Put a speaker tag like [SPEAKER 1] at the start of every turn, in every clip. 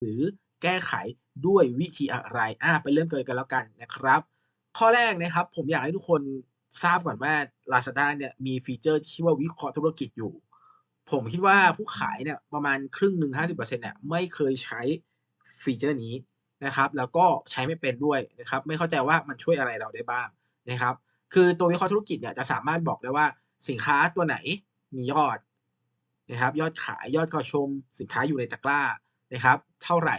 [SPEAKER 1] หรือแก้ไขด้วยวิธีอะไรอ่าไปเริ่มกันเลยกันแล้วกันนะครับ ข้อแรกนะครับผมอยากให้ทุกคนทราบก่อนว่า Lazada เนี่ยมีฟีเชอร์ที่ชื่อว่าวิเคราะห์ธุรกิจอยู่ ผมคิดว่าผู้ขายเนี่ยประมาณครึ่งหนึ่ง50%เนี่ยไม่เคยใช้ฟีเชอร์นี้นะครับแล้วก็ใช้ไม่เป็นด้วยนะครับไม่เข้าใจว่ามันช่วยอะไรเราได้บ้างนะครับ คือตัววิเคราะห์ธุรกิจเนี่ยจะสามารถบอกได้ว่าสินค้าตัวไหนมียอดนะครับยอดขายยอดเข้าชม สินค้าอยู่ในตะกร้า นะครับเท่าไหร่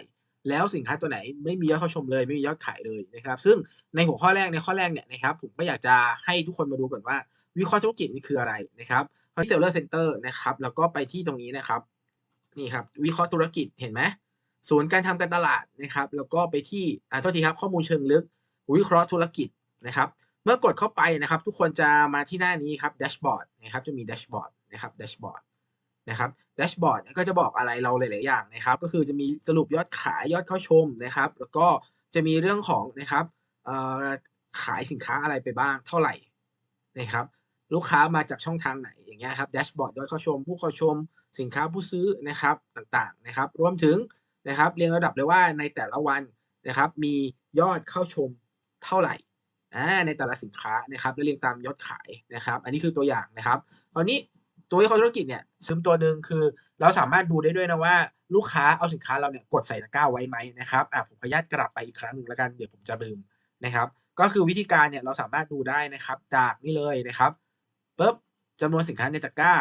[SPEAKER 1] แล้วสินค้าตัวไหนไม่มียอดเข้าชมเลยไม่มียอดขายเลยนะครับ ซึ่งในหัวข้อแรกในข้อแรกเนี่ยนะครับผมก็อยากจะให้ทุกคนมาดูก่อนว่า วิเคราะห์ธุรกิจนี่คืออะไรนะครับที่ Seller Center นะครับแล้วก็ไปที่ตรงนี้นะครับนี่ครับวิเคราะห์ธุรกิจเห็นไหมศูนย์การทำการตลาดนะครับ แล้วก็ไปที่อ่าโทษทีครับข้อมูลเชิงลึก วิเคราะห์ธุรกิจนะครับ เมื่อกดเข้าไปนะครับ ทุกคนจะมาที่หน้านี้ครับแดชบอร์ดนะครับจะมีแดชบอร์ดนะครับแดชบอร์ด นะครับแดชบอร์ดก็จะบอกอะไรเราหลาย ๆ อย่างนะครับ ก็คือจะมีสรุปยอดขายยอดเข้าชมนะครับ แล้วก็จะมีเรื่องของนะครับขายสินค้าอะไรไปบ้างเท่าไหร่นะครับ ลูกค้ามาจากช่องทางไหนอย่างเงี้ยครับแดชบอร์ดยอดเข้าชม ผู้เข้าชม สินค้าผู้ซื้อนะครับต่าง ๆ นะครับ รวมถึงนะครับเรียงระดับเลยว่าในแต่ละวันนะครับมียอดเข้าชมเท่าไหร่ในแต่ละสินค้านะครับและเรียงตามยอดขายนะครับ อันนี้คือตัวอย่างนะครับ ตอนนี้ ตัววิเคราะห์ธุรกิจเนี่ยซึมตัวหนึ่งคือเราสามารถดูได้ด้วยนะว่าลูกค้าเอาสินค้าเราเนี่ยกดใส่ตะกร้าไว้ไหมนะครับอะผมขออนุญาตกลับไปอีกครั้งหนึ่งแล้วกันเดี๋ยวผมจะลืมนะครับ ก็คือวิธีการเนี่ยเราสามารถดูได้นะครับ จากนี่เลยนะครับปุ๊บจำนวนสินค้าในตะกร้า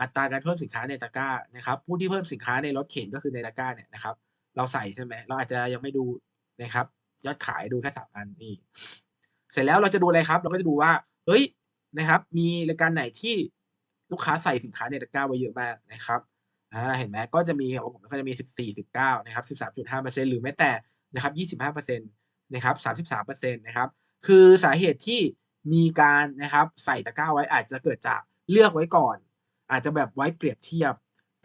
[SPEAKER 1] อัตราการเพิ่มสินค้าในตะกร้านะครับ ผู้ที่เพิ่มสินค้าในรถเข็นก็คือในตะกร้าเนี่ยนะครับ เราใส่ใช่ไหมเราอาจจะยังไม่ดูนะครับ ยอดขายดูแค่สามอันนี่เสร็จแล้วเราจะดูอะไรครับ เราก็จะดูว่าเฮ้ยนะครับ มีรายการไหนที่ ลูกค้าใส่สินค้าในตะกร้าไว้เยอะมากนะครับอ่าเห็นไหมก็จะมีของผมก็จะมีสิบสี่สิบเก้านะครับสิบสามจุดห้าเปอร์เซ็นหรือแม้แต่นะครับยี่สิบห้าเปอร์เซ็นตนะครับสามสิบสามเปอร์เซ็นตนะครับคือสาเหตุที่มีการนะครับใส่ตะกร้าไว้อาจจะเกิดจากเลือกไว้ก่อน อาจจะแบบไว้เปรียบเทียบ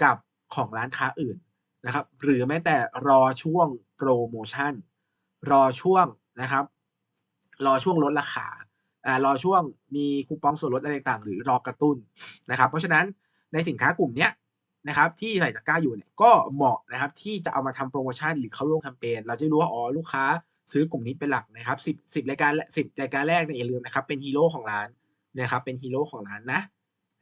[SPEAKER 1] กับของร้านค้าอื่นนะครับหรือแม้แต่รอช่วงโปรโมชั่น รอช่วงนะครับ รอช่วงลดราคา รอช่วงมีคูปองส่วนลดอะไรต่างหรือรอกระตุ้นนะครับ เพราะฉะนั้นในสินค้ากลุ่มเนี้ยนะครับที่ใส่ตะกร้าอยู่เนี่ยก็เหมาะนะครับที่จะเอามาทำโปรโมชั่นหรือเข้าร่วมแคมเปญเราจะรู้ว่าอ๋อลูกค้าซื้อกลุ่มนี้เป็นหลักนะครับสิบสิบรายการสิบรายการแรกเนี่ยอย่าลืมนะครับเป็นฮีโร่ของร้านนะครับเป็นฮีโร่ของร้านนะ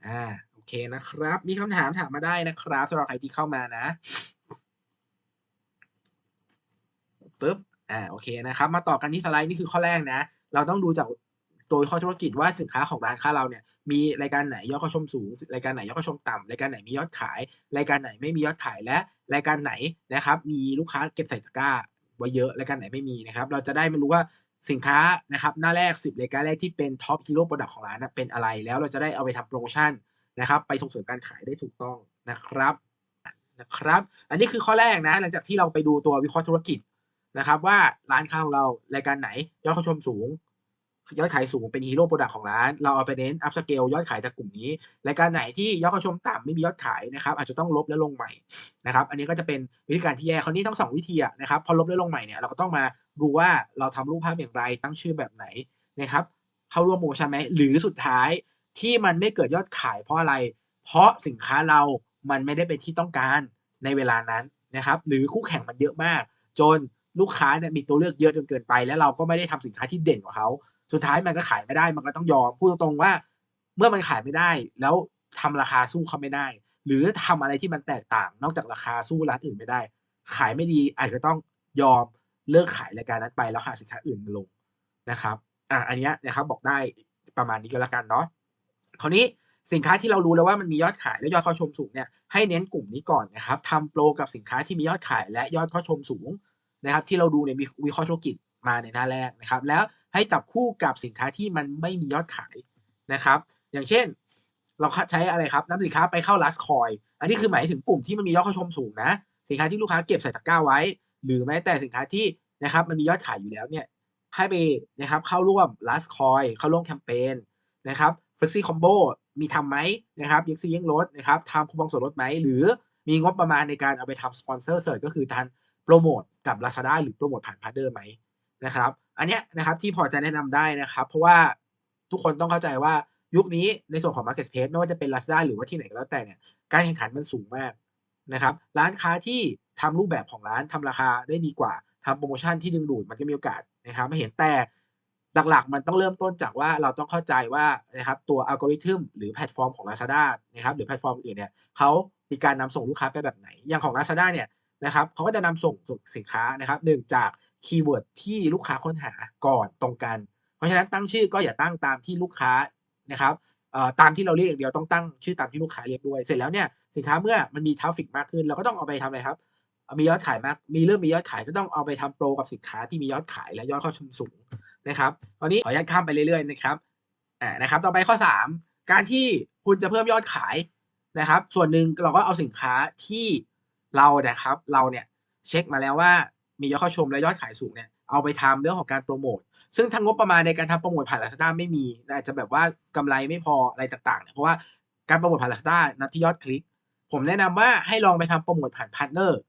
[SPEAKER 1] อ่าโอเคนะครับ มีคำถามถามมาได้นะครับสำหรับใครที่เข้ามานะปึ๊บอ่าโอเคนะครับ มาต่อกันที่สไลด์นี่คือข้อแรกนะ เราต้องดูจาก ตัวข้อธุรกิจว่าสินค้าของร้านค้าเราเนี่ยมีรายการไหนยอดเข้าชมสูง รายการไหนยอดเข้าชมต่ำรายการไหนมียอดขาย รายการไหนไม่มียอดขายและรายการไหนนะครับ มีลูกค้าเก็บใส่ตะกร้าไว้เยอะรายการไหนไม่มีนะครับ เราจะได้ไม่รู้ว่าสินค้านะครับหน้าแรก 10รายการแรกที่เป็นท็อปฮีโร่โปรดักต์ของร้านเป็นอะไร แล้วเราจะได้เอาไปทำโปรโมชั่นนะครับ ไปส่งเสริมการขายได้ถูกต้องนะครับนะครับ อันนี้คือข้อแรกนะ หลังจากที่เราไปดูตัววิเคราะห์ธุรกิจนะครับ ว่าร้านค้าของเรารายการไหนยอดเข้าชมสูง ยอดขายสูงเป็นฮีโร่โปรดักต์ของร้าน เราเอาไปเน้นอัพสเกลยอดขายจากกลุ่มนี้รายการไหนที่ยอดเข้าชมต่ำไม่มียอดขายนะครับอาจจะต้องลบและลงใหม่นะครับอันนี้ก็จะเป็นวิธีการที่แย่คราวนี้ทั้งสองวิธีนะครับพอลบและลงใหม่เนี่ยเราก็ต้องมาดูว่าเราทำรูปภาพอย่างไรตั้งชื่อแบบไหนนะครับเข้าร่วมโปรโมชั่นไหมหรือสุดท้ายที่มันไม่เกิดยอดขายเพราะอะไร เพราะสินค้าเรามันไม่ได้เป็นที่ต้องการในเวลานั้นนะครับ หรือคู่แข่งมันเยอะมาก จนลูกค้าเนี่ยมีตัวเลือกเยอะจนเกินไป แล้วเราก็ไม่ได้ทำสินค้าที่เด่นกว่าเขา สุดท้ายมันก็ขายไม่ได้มันก็ต้องยอมพูดตรงๆว่า เมื่อมันขายไม่ได้ แล้วทำราคาสู้เขาไม่ได้ หรือทำอะไรที่มันแตกต่าง นอกจากราคาสู้ร้านอื่นไม่ได้ ขายไม่ดีอาจจะต้องยอมเลิกขายรายการนั้นไปแล้วหาสินค้าอื่นมาลงนะครับอะอันนี้นะครับบอกได้ประมาณนี้ก็แล้วกันเนาะคราวนี้สินค้าที่เรารู้แล้วว่ามันมียอดขายและยอดเข้าชมสูงเนี่ยให้เน้นกลุ่มนี้ก่อนนะครับทำโปรกับสินค้าที่มียอดขายและยอดเข้าชมสูงนะครับ ที่เราดูในวิเคราะห์ธุรกิจมาในหน้าแรกนะครับ แล้ว ให้จับคู่กับสินค้าที่มันไม่มียอดขายนะครับ อย่างเช่น เราใช้อะไรครับน้ำสินค้าไปเข้าลัสคอยอันนี้คือหมายถึงกลุ่มที่มันมียอดเข้าชมสูงนะ สินค้าที่ลูกค้าเก็บใส่ตะกร้าไว้ หรือแม้แต่สินค้าที่นะครับมันมียอดขายอยู่แล้วเนี่ยให้ไปนะครับเข้าร่วมลัสคอยเข้าร่วมแคมเปญนะครับเฟ l ซี่คอมโบมีทำไหมนะครับยังซียังลดนะครับทำคูปองส่วนลดไหมหรือมีงบประมาณในการเอาไปทำสปอนเซอร์เสริมก็คือการโปรโมทกับ Lazada หรือโปรโมทผ่านพาร์เดอร์ไหมนะครับ อันนี้นะครับที่พอจะแนะนำได้นะครับ เพราะว่าทุกคนต้องเข้าใจว่ายุคนี้ในส่วนของ Market Space ไม่ว่าจะเป็น Lazada หรือว่าที่ไหนก็แล้วแต่เนี่ยการแข่งขันมันสูงมากนะครับ ร้านค้าที่ททำรูปแบบของร้านทำราคาได้ดีกว่าทำโพรโมชั่นที่ดึงดูดมันก็มีโอกาสนะครับให้เห็นแต่หลักๆ มันต้องเริ่มต้นจากว่าเราต้องเข้าใจว่านะครับตัว algorithm หรือแพลตฟอร์มของ Lazada นะครับหรือแพลตฟอร์มอื่นเนี่ยเขามีการนำส่งลูกค้าไปแบบไหน อย่างของ Lazada เนี่ยนะครับเขาก็จะนำส่งส่งสินค้านะครับหนึ่งจาก คีย์เวิร์ดที่ลูกค้าค้นหาก่อนตรงกัน เพราะฉะนั้นตั้งชื่อก็อย่าตั้งตามที่ลูกค้านะครับตามที่เราเรียกอย่างเดียวต้องตั้งชื่อตามที่ลูกค้าเรียกด้วย เสร็จแล้วเนี่ยสินค้าเมื่อมันมีทราฟฟิกมากขึ้น เราก็ต้องเอาไปทำอะไรครับ มียอดขายมาก มีเริ่มมียอดขายก็ต้องเอาไปทำโปรกับสินค้าที่มียอดขายและยอดเข้าชมสูงนะครับตอนนี้ขออนุญาตข้ามไปเรื่อยๆนะครับอ่านะครับ ต่อไปข้อ 3 การที่คุณจะเพิ่มยอดขายนะครับ ส่วนหนึ่งเราก็เอาสินค้าที่เรานะครับ เราเนี่ยเช็คมาแล้วว่า มียอดเข้าชมและยอดขายสูงเนี่ยเอาไปทำเรื่องของการโปรโมทซึ่งทางงบประมาณในการทำโปรโมทผ่าน Lazada ไม่มีอาจจะแบบว่ากำไรไม่พออะไรต่างๆเนี่ยเพราะว่าการโปรโมทผ่าน Lazada นับที่ยอดคลิก ผมแนะนำว่าให้ลองไปทำโปรโมทผ่านพาร์ทเนอร์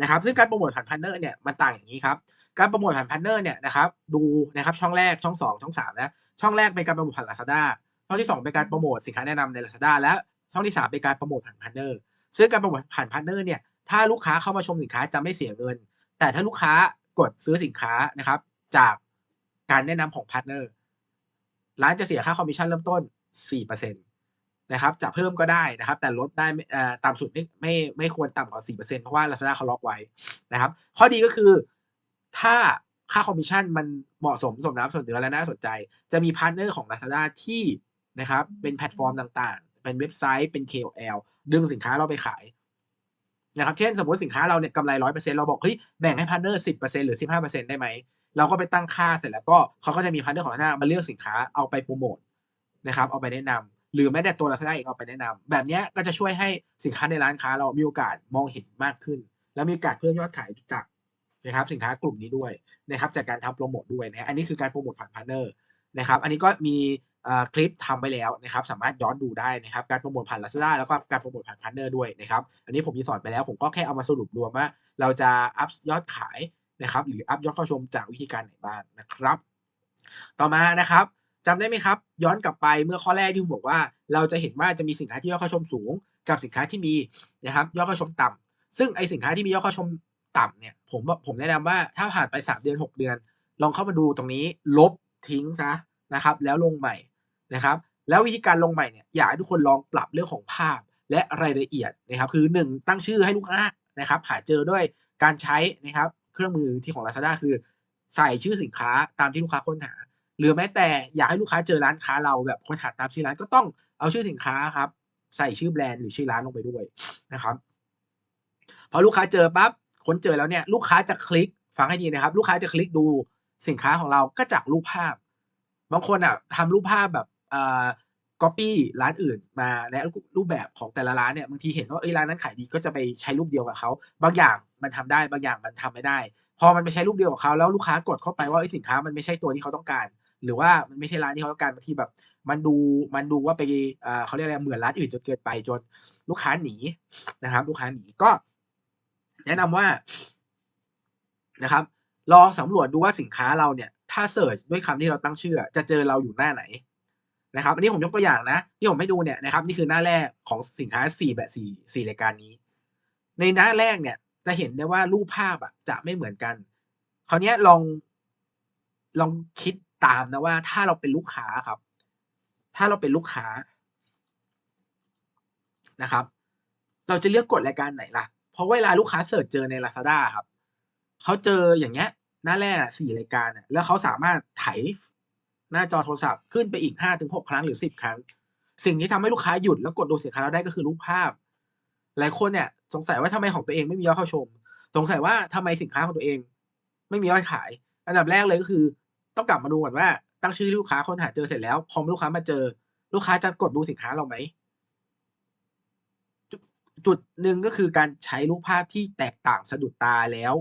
[SPEAKER 1] นะครับซึ่งการโปรโมทผ่านพาร์ทเนอร์เนี่ยมันต่างอย่างนี้ครับการโปรโมทผ่านพาร์ทเนอร์เนี่ยนะครับดูนะครับช่องแรกช่อง 2 ช่อง3นะช่องแรกเป็นการโปรโมทผ่าน Lazada ช่องที่ 2 เป็นการโปรโมทสินค้าแนะนำใน Lazada และช่องที่ 3 เป็นการโปรโมทผ่านพาร์ทเนอร์ซึ่งการโปรโมทผ่านพาร์ทเนอร์เนี่ยถ้าลูกค้าเข้ามาชมสินค้าจะไม่เสียเงิน แต่ถ้าลูกค้ากดซื้อสินค้านะครับ จากการแนะนำของพาร์ทเนอร์ร้านจะเสียค่าคอมมิชชั่นเริ่มต้น 4%นะครับจะเพิ่มก็ได้นะครับ แต่ลดได้ต่ำสุดไม่ไม่ไม่ควรต่ำกว่า 4%เพราะว่า Lazada เขาล็อกไว้นะครับ ข้อดีก็คือถ้าค่าคอมมิชชั่นมันเหมาะสมสมน้ำสมเนื้อและน่าสนใจ จะมีพาร์ทเนอร์ของ Lazada ที่นะครับเป็นแพลตฟอร์มต่างๆ เป็นเว็บไซต์เป็น KOL ดึงสินค้าเราไปขาย นะครับเช่นสมมติสินค้าเราเนี่ยกำไร100%เปอร์เซ็นต์เราบอกเฮ้ยแบ่งให้พาร์ทเนอร์10%หรือ15%ได้ไหมเราก็ไปตั้งค่าเสร็จแล้วก็เขาก็จะมีพาร์ทเนอร์ของ Lazada มาเลือกสินค้าเอาไปโปรโมทนะครับเอาไปแนะนำหรือแม้แต่ตัว Lazada เองเอาไปแนะนำแบบนี้ก็จะช่วยให้สินค้าในร้านค้าเรามีโอกาสมองเห็นมากขึ้น และมีโอกาสเพิ่มยอดขายจากนะครับสินค้ากลุ่มนี้ด้วยนะครับจากการทำโปรโมทด้วยนะอันนี้คือการโปรโมทผ่านพาร์ทเนอร์นะครับอันนี้ก็มี คลิปทำไปแล้วนะครับสามารถย้อนดูได้นะครับการโปรโมทผ่าน Lazada แล้วก็การโปรโมทผ่านพาร์เนอร์ด้วยนะครับอันนี้ผมมีสอนไปแล้วผมก็แค่เอามาสรุปรวมว่า เราจะอัพยอดขายนะครับหรืออัพยอดเข้าชมจากวิธีการไหนบ้างนะครับ ต่อมานะครับจำได้ไหมครับ ย้อนกลับไปเมื่อข้อแรกที่ผมบอกว่า เราจะเห็นว่าจะมีสินค้าที่ยอดเข้าชมสูง กับสินค้าที่มีนะครับยอดเข้าชมต่ำซึ่งไอสินค้าที่มียอดเข้าชมต่ำเนี่ยผมผมแนะนำว่าถ้าผ่านไป 3 เดือน 6 เดือน ลองเข้ามาดูตรงนี้ลบทิ้งซะนะครับ แล้วลงใหม่ นะครับแล้ววิธีการลงใหม่เนี่ยอยากให้ทุกคนลองปรับเรื่องของภาพและรายละเอียดนะครับคือ 1 ตั้งชื่อให้ลูกค้านะครับหาเจอด้วยการใช้นะครับเครื่องมือที่ของ Lazada คือ ใส่ชื่อสินค้าตามที่ลูกค้าค้นหา หรือแม้แต่อยากให้ลูกค้าเจอร้านค้าเราแบบค้นหาตามชื่อร้านก็ต้องเอาชื่อสินค้าครับใส่ชื่อแบรนด์หรือชื่อร้านลงไปด้วยนะครับพอลูกค้าเจอปั๊บค้นเจอแล้วเนี่ยลูกค้าจะคลิกฟังให้ดีนะครับ ลูกค้าจะคลิกดูสินค้าของเราก็จากรูปภาพ บางคนอะทำรูปภาพแบบ ก๊อปปี้ร้านอื่นมาในรูปแบบของแต่ละร้านเนี่ยบางทีเห็นว่าเอ้ยร้านนั้นขายดีก็จะไปใช้รูปเดียวกับเขาบางอย่างมันทำได้บางอย่างมันทำไม่ได้ พอมันไปใช้รูปเดียวกับเขาแล้วลูกค้ากดเข้าไปว่าไอ้สินค้ามันไม่ใช่ตัวที่เขาต้องการ หรือว่ามันไม่ใช่ร้านที่เขาต้องการบางทีแบบ มันดูมันดูว่าไปเขาเรียกอะไรเหมือนร้านอื่นจนเกินไปจนลูกค้าหนีนะครับ ลูกค้าหนีก็ แนะนำว่านะครับ ลองสำรวจดูว่าสินค้าเราเนี่ย ถ้าเสิร์ชด้วยคำที่เราตั้งชื่อ จะเจอเราอยู่หน้าไหน นะครับอันนี้ผมยกตัวอย่างนะ ที่ผมให้ดูเนี่ยนะครับนี่คือหน้าแรกของสินค้า4แบบ4 4รายการนี้ ในหน้าแรกเนี่ยจะเห็นได้ว่ารูปภาพอะจะไม่เหมือนกันคราวนี้ลองลองคิดตามนะว่า ถ้าเราเป็นลูกค้าครับ ถ้าเราเป็นลูกค้านะครับ เราจะเลือกกดรายการไหนล่ะ เพราะเวลาลูกค้าเสิร์ชเจอใน Lazada ครับเขาเจออย่างเงี้ยหน้าแรกสี่รายการอะแล้วเขาสามารถไถ หน้าจอโทรศัพท์ขึ้นไปอีกห้าถึงหกครั้งหรือสิบครั้ง สิ่งที่ทำให้ลูกค้าหยุดแล้วกดดูสินค้าเราได้ก็คือรูปภาพ หลายคนเนี่ยสงสัยว่าทำไมของตัวเองไม่มียอดเข้าชม สงสัยว่าทำไมสินค้าของตัวเอง ไม่มียอดขาย อันดับแรกเลยก็คือ ต้องกลับมาดูก่อนว่า ตั้งชื่อลูกค้าคนหาเจอเสร็จแล้วพอลูกค้ามาเจอ ลูกค้าจะกดดูสินค้าเราไหมจุดหนึ่งก็คือการใช้รูปภาพที่แตกต่างสะดุดตาแล้ว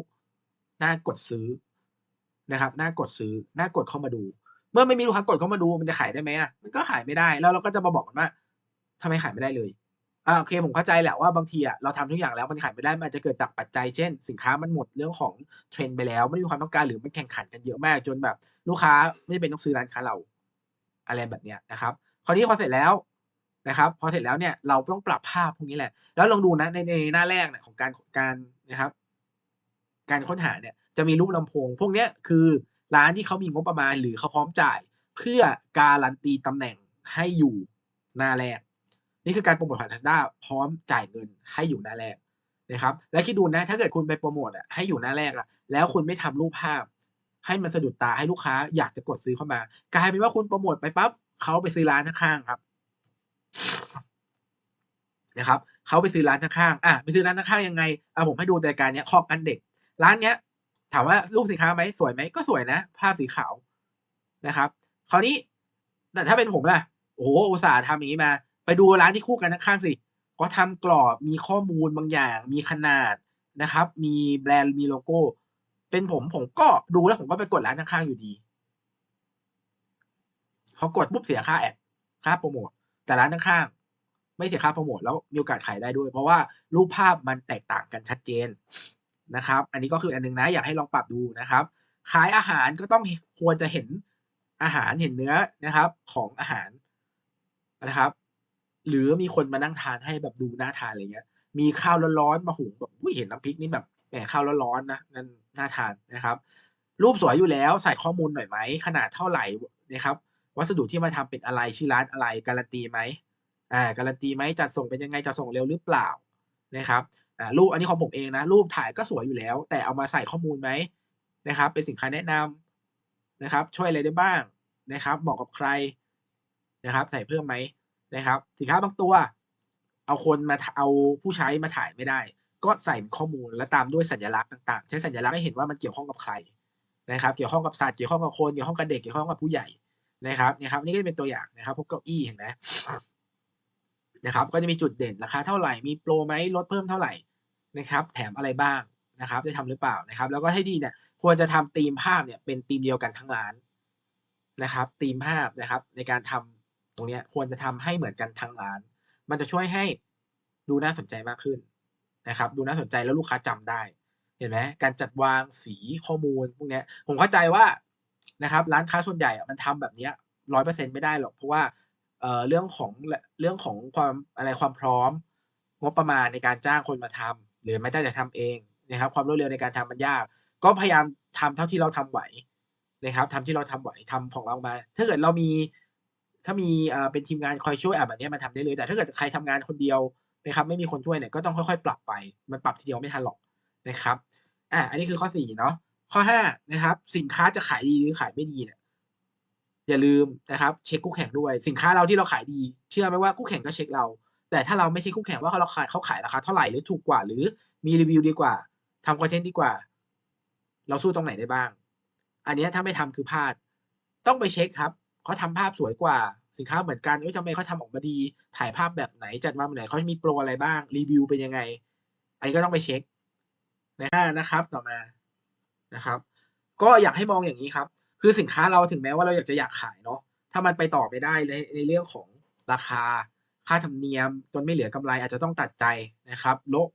[SPEAKER 1] น่ากดซื้อนะครับ น่ากดซื้อ น่ากดเข้ามาดู เมื่อไม่มีลูกค้ากดเข้ามาดูมันจะขายได้ไหมอะมันก็ขายไม่ได้แล้วเราก็จะมาบอกกันว่าทำไมขายไม่ได้เลยอ่าโอเคผมเข้าใจแหละว่าบางทีอะเราทำทุกอย่างแล้วมันขายไม่ได้มันอาจจะเกิดจากปัจจัยเช่น สินค้ามันหมดเรื่องของเทรนด์ไปแล้วไม่มีความต้องการหรือมันแข่งขันกันเยอะมากจนแบบ ลูกค้าไม่เป็นต้องซื้อร้านค้าเรา อะไรแบบเนี้ยนะครับ คราวนี้พอเสร็จแล้วนะครับ พอเสร็จแล้วเนี่ยเราต้องปรับภาพพวกนี้แหละ แล้วลองดูนะในในหน้าแรกเนี่ยของการการนะครับ การค้นหาเนี่ยจะมีรูปลำโพง พวกเนี้ยคือ ร้านที่เขามีงบประมาณหรือเขาพร้อมจ่าย เพื่อการันตีตำแหน่งให้อยู่หน้าแรก นี่คือการโปรโมทผ่าน Lazada พร้อมจ่ายเงินให้อยู่หน้าแรกนะครับแล้วคิดดูนะถ้าเกิดคุณไปโปรโมทอะให้อยู่หน้าแรกอะแล้วคุณไม่ทำรูปภาพ ให้มันสะดุดตาให้ลูกค้าอยากจะกดซื้อเข้ามา กลายเป็นว่าคุณโปรโมทไปปั๊บเขาไปซื้อร้านข้างๆครับนะครับเขาไปซื้อร้านข้างๆอะไปซื้อร้านข้างๆยังไงอะผมให้ดูรายการเนี้ยคอกอันเด็ก ร้านเนี้ย ถามว่ารูปสินค้าไหมสวยไหมก็สวยนะ ภาพสีขาวนะครับคราวนี้แต่ถ้าเป็นผมล่ะโอ้โหอุตส่าห์ทำอย่างนี้มา ไปดูร้านที่คู่กันข้างๆสิก็ทำกรอบมีข้อมูลบางอย่าง มีขนาดนะครับ มีแบรนด์มีโลโก้ เป็นผมผมก็ดูแล้วผมก็ไปกดร้านข้างๆอยู่ดีพอกดปุ๊บเสียค่าแอดค่าโปรโมทแต่ร้านข้างๆไม่เสียค่าโปรโมทแล้วมีโอกาสขายได้ด้วย เพราะว่ารูปภาพมันแตกต่างกันชัดเจน นะครับ อันนี้ก็คืออันนึงนะอยากให้ลองปรับดูนะครับขายอาหารก็ต้องควรจะเห็นอาหารเห็นเนื้อนะครับ ของอาหารนะครับ หรือมีคนมานั่งทานให้แบบดูน่าทานอะไรเงี้ย มีข้าวร้อนๆมาหุงแบบเห็นน้ำพริกนี่แบบแหมข้าวร้อนๆนะนั่นน่าทานนะครับ รูปสวยอยู่แล้วใส่ข้อมูลหน่อยไหมขนาดเท่าไหร่นะครับ วัสดุที่มาทำเป็นอะไรชื่อร้านอะไรการันตีไหมอ่าการันตีไหมจัดส่งเป็นยังไงจัดส่งเร็วหรือเปล่านะครับ อ่ารูปอันนี้ของผมเองนะ รูปถ่ายก็สวยอยู่แล้ว แต่เอามาใส่ข้อมูลไหมนะครับ เป็นสินค้าแนะนำนะครับ ช่วยอะไรได้บ้างนะครับเหมาะกับใครนะครับ ใส่เพิ่มไหมนะครับ สินค้าบางตัว เอาคนมาเอาผู้ใช้มาถ่ายไม่ได้ ก็ใส่ข้อมูลแล้วตามด้วยสัญลักษณ์ต่างๆ ใช้สัญลักษณ์ให้เห็นว่ามันเกี่ยวข้องกับใครนะครับ เกี่ยวข้องกับสัตว์เกี่ยวข้องกับคนเกี่ยวข้องกับเด็กเกี่ยวข้องกับผู้ใหญ่นะครับนี่ยครับ นี่ก็จะเป็นตัวอย่างนะครับพวกเก้าอี้เห็นไหมนะครับ ก็จะมีจุดเด่นราคาเท่าไหร่มีโปรไหมลดเพิ่มเท่าไหร่ นะครับแถมอะไรบ้างนะครับได้ทำหรือเปล่านะครับ แล้วก็ให้ดีเนี่ยควรจะทำธีมภาพเนี่ยเป็นธีมเดียวกันทั้งร้านนะครับธีมภาพนะครับในการทำตรงนี้ควรจะทำให้เหมือนกันทั้งร้าน มันจะช่วยให้ดูน่าสนใจมากขึ้นนะครับ ดูน่าสนใจแล้วลูกค้าจำได้ เห็นไหมการจัดวางสีข้อมูลพวกนี้ผมเข้าใจว่านะครับร้านค้าส่วนใหญ่มันทำแบบนี้ร้อยเปอร์เซ็นต์ไม่ได้หรอกเพราะว่าเอ่อเรื่องของเรื่องของความอะไรความพร้อม งบประมาณในการจ้างคนมาทำ หรือไม่ได้จะทำเองนะครับ ความรวดเร็วในการทำมันยาก ก็พยายามทำเท่าที่เราทำไหวนะครับทำที่เราทำไหวทำของเรามา ถ้าเกิดเรามี ถ้ามีเป็นทีมงานคอยช่วยอะแบบนี้มันทำได้เลย แต่ถ้าเกิดใครทำงานคนเดียวนะครับ ไม่มีคนช่วยเนี่ยก็ต้องค่อยๆ ปรับไป มันปรับทีเดียวไม่ทันหรอกนะครับอะอันนี้คือข้อสี่เนาะข้อห้านะครับ สินค้าจะขายดีหรือขายไม่ดีเนี่ยอย่าลืมนะครับ เช็คคู่แข่งด้วย สินค้าเราที่เราขายดี เชื่อไหมว่าคู่แข่งก็เช็คเรา แต่ถ้าเราไม่ใช่คู่แข่งว่าเขาขายเขาขายราคาเท่าไหร่หรือถูกกว่า หรือมีรีวิวดีกว่าทำคอนเทนต์ดีกว่า เราสู้ตรงไหนได้บ้าง อันนี้ถ้าไม่ทำคือพลาด ต้องไปเช็คครับเขาทำภาพสวยกว่าสินค้าเหมือนกันเอ้ยทำไมเขาทำออกมาดี ถ่ายภาพแบบไหนจัดมาแบบไหนเขามีโปรอะไรบ้างรีวิวเป็นยังไง อันนี้ก็ต้องไปเช็คนะนะครับต่อมานะครับ ก็อยากให้มองอย่างนี้ครับ คือสินค้าเราถึงแม้ว่าเราอยากจะอยากขายเนาะถ้ามันไปต่อไม่ได้ในในเรื่องของราคา ค่าธรรมเนียมจนไม่เหลือกำไรอาจจะต้องตัดใจนะครับละ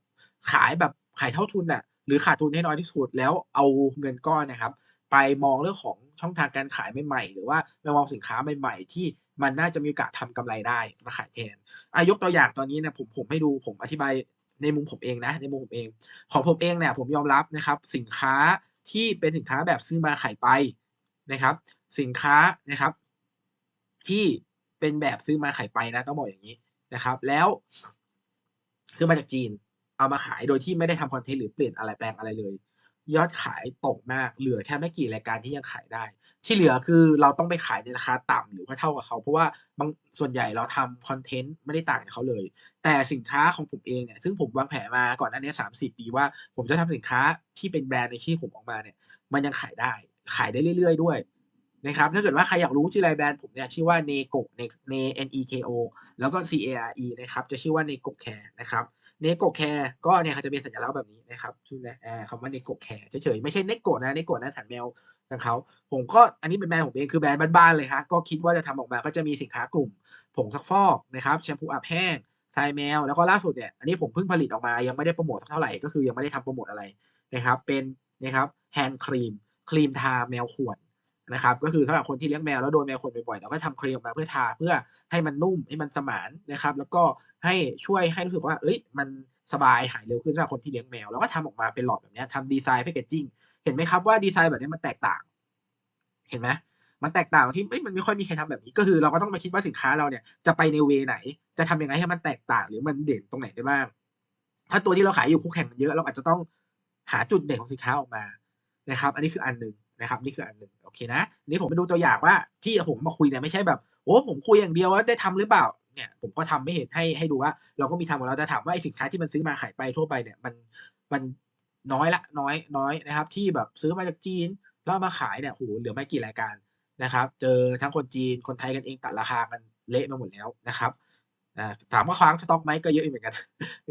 [SPEAKER 1] ขายแบบขายเท่าทุนน่ะหรือขาดทุนให้น้อยที่สุดแล้วเอาเงินก้อนนะครับ ไปมองเรื่องของช่องทางการขายใหม่ๆหรือว่าไปมองสินค้าใหม่ ๆ ที่มันน่าจะมีโอกาสทำกำไรได้มาขายแทนอายกตัวอย่างตอนนี้เนี่ยผมผมให้ดูผมอธิบายในมุมผมเองนะในมุมผมเอง ของผมเองเนี่ยผมยอมรับนะครับสินค้าที่เป็นสินค้าแบบซื้อมาขายไปนะครับ สินค้านะครับ ที่ เป็นแบบซื้อมาขายไปนะต้องบอกอย่างนี้นะครับ แล้วซื้อมาจากจีน เอามาขายโดยที่ไม่ได้ทำคอนเทนต์หรือเปลี่ยนอะไรแปลงอะไรเลย ยอดขายตกมากเหลือแค่ไม่กี่รายการที่ยังขายได้ ที่เหลือคือเราต้องไปขายในราคาต่ำหรือว่าเท่ากับเขา เพราะว่าบางส่วนใหญ่เราทำคอนเทนต์ไม่ได้ต่างจากเขาเลย แต่สินค้าของผมเองเนี่ยซึ่งผมวางแผนมาก่อนหน้านี้สามสี่ปีว่า ผมจะทำสินค้าที่เป็นแบรนด์ในที่ผมออกมาเนี่ย มันยังขายได้ขายได้เรื่อย ๆ ด้วย นะครับถ้าเกิดว่าใครอยากรู้ชื่อไรแบรนด์ผมเนี่ยชื่อว่า n e k o n e n e k o แล้วก็ c a r e นะครับจะชื่อว่า n e k o Care นะครับเนโกแคร์ก็เนี่ยเขาจะเป็นสัญลักษณ์แบบนี้นะครับชื่อนะคำว่าเนโกแคร์เฉยๆไม่ใช่เนโกนะเนโกนะฐานแมวของเขาผมก็อันนี้เป็นแบรนด์ผมเองคือแบรนด์บ้านๆเลยฮะก็คิดว่าจะทำออกมาก็จะมีสินค้ากลุ่มผงซักฟอกนะครับแชมพูอาบแห้งทรายแมว แล้วก็ล่าสุดเนี่ยอันนี้ผมเพิ่งผลิตออกมายังไม่ได้โปรโมทสักเท่าไหร่ก็คือยังไม่ได้ทำโปรโมทอะไรนะครับเป็นนะครับแฮนด์ครีมครีมทาแมวขวด นะครับก็คือสำหรับคนที่เลี้ยงแมวแล้วโดนแมวขวดบ่อยๆเราก็ทำครีมออกมาเพื่อทาเพื่อให้มันนุ่มให้มันสมานนะครับ แล้วก็ให้ช่วยให้รู้สึกว่า เอ้ย มันสบายหายเร็วขึ้นสำหรับคนที่เลี้ยงแมวแล้วก็ทำออกมาเป็นหลอดแบบนี้ทำดีไซน์แพคเกจจิ้งเห็นไหมครับว่าดีไซน์แบบนี้มันแตกต่าง เห็นไหมมันแตกต่างที่มันไม่ค่อยมีใครทำแบบนี้ ก็คือเราก็ต้องมาคิดว่าสินค้าเราเนี่ยจะไปในเวไหน จะทำยังไงให้มันแตกต่าง หรือมันเด่นตรงไหนได้บ้าง ถ้าตัวที่เราขายอยู่คู่แข่งมันเยอะเราอาจจะต้องหาจุดเด่นของสินค้าออกมานะครับ อันนี้คืออันหนึ่ง นะครับนี่คืออันหนึ่งโอเคนะนนี้ผมไปดูตัวอย่างว่าที่ผมมาคุยเนี่ยไม่ใช่แบบโอ้ผมคุยอย่างเดียวว่าได้ทำหรือเปล่าเนี่ยผมก็ทำไม่เห็นให้ให้ดูว่า เราก็มีทำของเราแต่ถามว่าไอสินค้าที่มันซื้อมาขายไปทั่วไปเนี่ยมันมันน้อยละน้อยน้อยนะครับ ที่แบบซื้อมาจากจีนแล้วมาขายเนี่ยโหเหลือไม่กี่รายการนะครับ เจอทั้งคนจีนคนไทยกันเองตัดราคากันเละมาหมดแล้วนะครับอ่าถามว่าค้างสต็อกไหมก็เยอะเหมือนกัน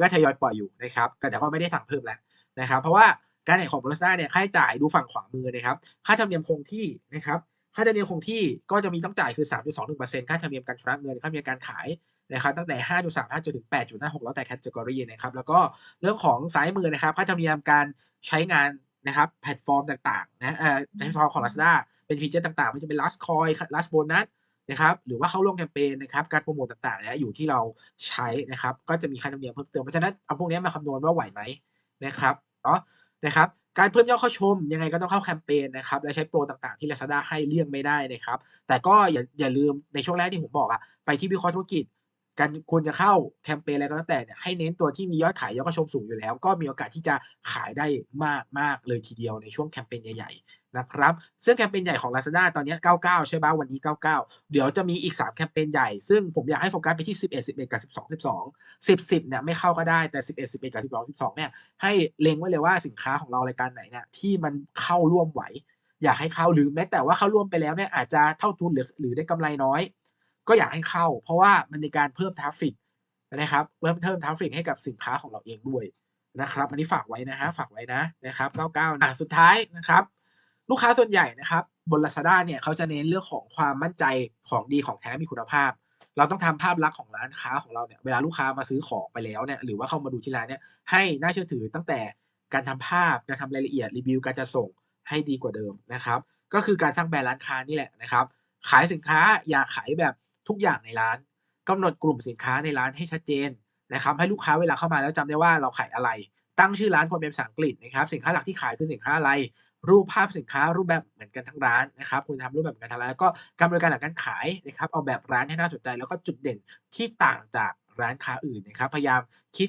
[SPEAKER 1] ก็ทยอยปล่อยอยู่นะครับแต่ก็ไม่ได้สั่งเพิ่มแล้วนะครับ เพราะว่า การแข่งของบริษัทเนี่ยค่าใช้จ่ายดูฝั่งขวามือนะครับ ค่าธรรมเนียมคงที่นะครับ ค่าธรรมเนียมคงที่ก็จะมีต้องจ่ายคือ 3.21%ค่าธรรมเนียมการชำระเงินค่าธรรมเนียมการขายนะครับตั้งแต่ 5.35จนถึง 8.56 แล้วแต่แคตตากรีนะครับ แล้วก็เรื่องของซ้ายมือนะครับ ค่าธรรมเนียมการใช้งานนะครับแพลตฟอร์มต่างๆนะเอ่อแพลตฟอร์มของ Lazada เป็นฟีเจอร์ต่างๆ ไม่ว่าจะเป็น Last Coin Last Bonus นะครับหรือว่าเข้าร่วมแคมเปญนะครับการโปรโมตต่างๆเนี่ยอยู่ที่เราใช้นะครับก็จะมีค่าธรรมเนียมเพิ่มเติมเพราะฉะนั้นเอาพวกนี้มาคำนวณว่าไหวไหมนะครับเนาะ นะครับการเพิ่มยอดเข้าชมยังไงก็ต้องเข้าแคมเปญนะครับและใช้โปรต่างๆที่ Lazada ให้เลี่ยงไม่ได้นะครับแต่ก็อย่าอย่าลืมในช่วงแรกที่ผมบอกอะไปที่วิเคราะห์ธุรกิจการควรจะเข้าแคมเปญอะไรก็แล้วแต่เนี่ยให้เน้นตัวที่มียอดขายยอดเข้าชมสูงอยู่แล้ว ก็มีโอกาสที่จะขายได้มากมากเลยทีเดียวในช่วงแคมเปญใหญ่ๆ นะครับ ซึ่งแคมเปญใหญ่ของ Lazada ตอนนี้ 99 ใช่ไหมวันนี้ 99 เดี๋ยวจะมีอีก 3 แคมเปญใหญ่ ซึ่งผมอยากให้โฟกัสไปที่ 11 11 กับ 12 12 10 10เนี่ยไม่เข้าก็ได้แต่ 11 11 กับ 12 12เนี่ยให้เล็งไว้เลยว่าสินค้าของเรารายการไหนเนี่ยที่มันเข้าร่วมไหว อยากให้เข้าหรือแม้แต่ว่าเข้าร่วมไปแล้วเนี่ยอาจจะเท่าทุนหรือหรือได้กำไรน้อย ก็อยากให้เข้า เพราะว่ามันในการเพิ่มทราฟฟิกนะครับเพิ่มเพิ่มทราฟฟิกให้กับสินค้าของเราเองด้วยนะครับ อันนี้ฝากไว้นะฮะฝากไว้นะนะครับ 99อะสุดท้ายนะครับ ลูกค้าส่วนใหญ่นะครับบน Lazada เนี่ยเขาจะเน้นเรื่องของความมั่นใจของดีของแท้มีคุณภาพ เราต้องทำภาพลักษณ์ของร้านค้าของเราเนี่ยเวลาลูกค้ามาซื้อของไปแล้วเนี่ยหรือว่าเข้ามาดูที่ร้านเนี่ยให้น่าเชื่อถือตั้งแต่การทำภาพการทำรายละเอียดรีวิวการจะส่งให้ดีกว่าเดิมนะครับ ก็คือการสร้างแบรนด์ร้านค้านี่แหละนะครับ ขายสินค้าอย่าขายแบบทุกอย่างในร้านกำหนดกลุ่มสินค้าในร้านให้ชัดเจนนะครับ ให้ลูกค้าเวลาเข้ามาแล้วจำได้ว่าเราขายอะไร ตั้งชื่อร้านควรเป็นภาษาอังกฤษนะครับ สินค้าหลักที่ขายคือสินค้าอะไร รูปภาพสินค้ารูปแบบเหมือนกันทั้งร้านนะครับคุณทำรูปแบบเหมือนกันทั้งร้านแล้วก็การบริการหลังการขายนะครับเอาแบบร้านให้น่าสนใจ แล้วก็จุดเด่นที่ต่างจากร้านค้าอื่นนะครับ พยายามคิด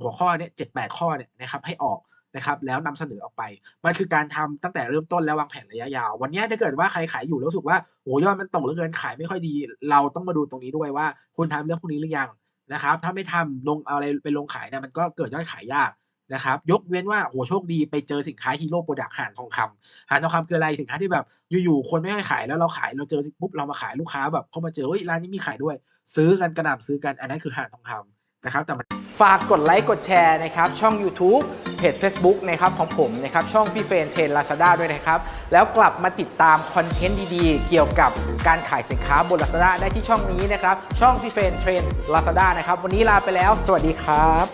[SPEAKER 1] หัวข้อเนี่ยเจ็ดแปดข้อเนี่ยนะครับให้ออกนะครับแล้วนำเสนอออกไป มันคือการทำตั้งแต่เริ่มต้นแล้ววางแผนระยะยาว วันนี้ถ้าเกิดว่าใครขายอยู่แล้วรู้สึกว่าโอ้ยอดมันตกเหลือเกินขายไม่ค่อยดี เราต้องมาดูตรงนี้ด้วยว่าคุณทำเรื่องพวกนี้หรือยังนะครับ ถ้าไม่ทำลงเอาอะไรไปลงขายเนี่ยมันก็เกิดยอดขายยาก นะครับยกเว้นว่าโอ้โชคดีไปเจอสินค้าฮีโร่โปรดักต์หานทองคำหานทองคำคืออะไรสินค้าที่แบบอยู่ๆคนไม่ให้ขายแล้วเราขายเราเจอปุ๊บเรามาขายลูกค้าแบบเข้ามาเจอเฮ้ยร้านนี้มีขายด้วย ซื้อกันกระหน่ำซื้อกันอันนั้นคือหานทองคำนะครับแต่
[SPEAKER 2] ฝากกดไลค์กดแชร์นะครับช่อง YouTube เพจ Facebook นะครับของผมนะครับช่องพี่เฟรนเทรนลาซาด้าด้วยนะครับ แล้วกลับมาติดตามคอนเทนต์ดีๆ เกี่ยวกับการขายสินค้าบน Lazada ได้ที่ช่องนี้นะครับ ช่องพี่เฟรนเทรนลาซาด้านะครับ วันนี้ลาไปแล้ว สวัสดีครับ